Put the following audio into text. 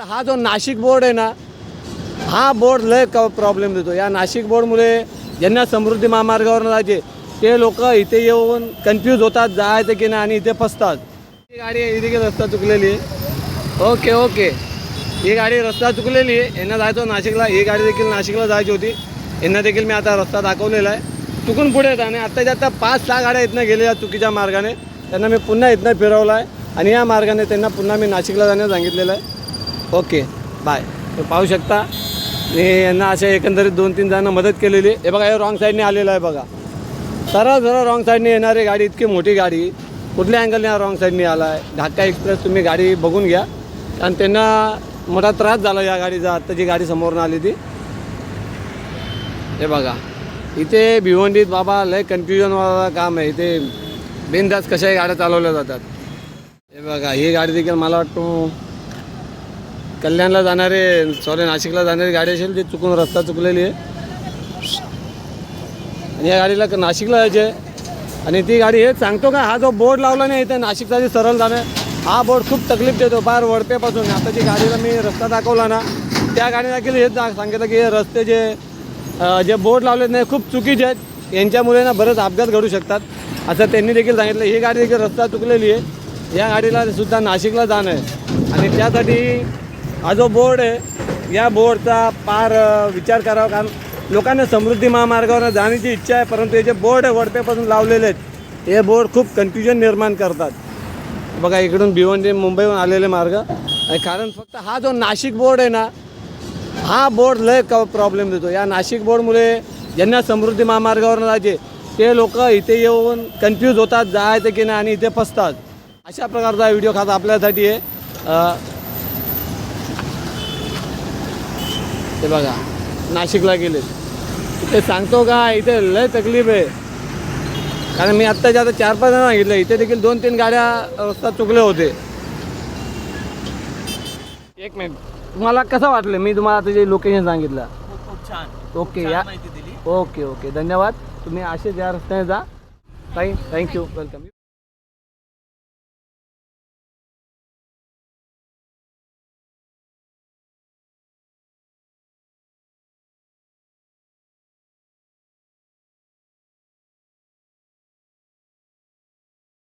हा जो नाशिक बोर्ड आहे ना हा बोर्ड लय क प्रॉब्लेम देतो. या नाशिक बोर्डमुळे ज्यांना समृद्धी महामार्गावर जायचे ते लोक इथे येऊन कन्फ्यूज होतात जायचं की नाही आणि इथे फसतात. ही गाडी इथे की रस्ता चुकलेली. आहे ओके ओके ही गाडी रस्ता चुकलेली. आहे यांना जायचं नाशिकला. ही गाडी देखील नाशिकला जायची होती. यांना देखील मी आता रस्ता दाखवलेला आहे. चुकून पुढे येत आणि आत्ताच्या आता पाच सहा गाड्या इथनं गेलेल्या चुकीच्या मार्गाने. त्यांना मी पुन्हा इथनं फिरवलं आहे. आणि या मार्गाने त्यांना पुन्हा मी नाशिकला जाण्यास सांगितलेलं आहे. Okay bye. तर पाहू शकता. मी यांना अशा एकंदरीत दोन तीन जणांना मदत केलेली. आहे. हे बघा हे रॉंग साईडने आलेलं आहे बघा. सरळ सरळ रॉंग साईडने येणारी गाडी इतकी मोठी गाडी. कुठल्या अँगलने हा रॉंग साईडने आला आहे ढाका एक्सप्रेस तुम्ही गाडी बघून घ्या. आणि त्यांना मोठा त्रास झाला या गाडीचा. आत्ता जी गाडी समोरून आली ती. हे बघा. इथे भिवंडीत बाबा लय कन्फ्युजनवाला काम आहे. इथे बिनधास्त कशाही गाड्या चालवल्या जातात. हे बघा ही गाडी देखील मला वाटतो कल्याणला जाणारे सॉरी नाशिकला जाणारी गाडी असेल ती चुकून रस्ता चुकलेली आहे. आणि या गाडीला नाशिकला जायचे आहे. आणि ती गाडी हे सांगतो का हा जो बोर्ड लावला नाही इथे नाशिकचा जे सरळ जाणं हा बोर्ड खूप तकलीफ देतो. बाहेर वडपेपासून आता जी गाडीला मी रस्ता दाखवला ना त्या गाडीला देखील हेच सांगितलं की हे रस्ते जे जे बोर्ड लावलेत नाही खूप चुकीचे आहेत. यांच्यामुळे ना बरेच अपघात घडू शकतात. असं त्यांनी देखील सांगितलं. ही गाडी देखील रस्ता चुकलेली आहे. या गाडीला सुद्धा नाशिकला जाणं आहे. आणि त्यासाठी हा जो बोर्ड आहे या बोर्डचा फार विचार करावा कारण लोकांना समृद्धी महामार्गावर जाण्याची इच्छा आहे परंतु हे जे बोर्ड आहे वडपेपासून लावलेले आहेत हे बोर्ड खूप कन्फ्युजन निर्माण करतात. बघा इकडून भिवंडी मुंबईहून आलेले मार्ग आणि कारण फक्त हा जो नाशिक बोर्ड आहे ना हा बोर्ड लय क प्रॉब्लेम देतो. या नाशिक बोर्डमुळे ज्यांना समृद्धी महामार्गावर जायचे ते लोक इथे येऊन कन्फ्यूज होतात जायचं की नाही आणि इथे फसतात. अशा प्रकारचा व्हिडिओ खास आपल्यासाठी आहे. ते बघा नाशिकला गेले इथे सांगतो का इथे लय तकलीफ आहे. कारण मी आत्ताच्या आता चार पाच जण सांगितलं इथे देखील दोन तीन गाड्या रस्ता चुकले होते. एक मिनिट तुम्हाला कसं वाटलं? मी तुम्हाला आता जे लोकेशन सांगितलं. ओके या. ओके ओके धन्यवाद. तुम्ही असे या रस्त्याने जा. ताई थँक्यू वेलकम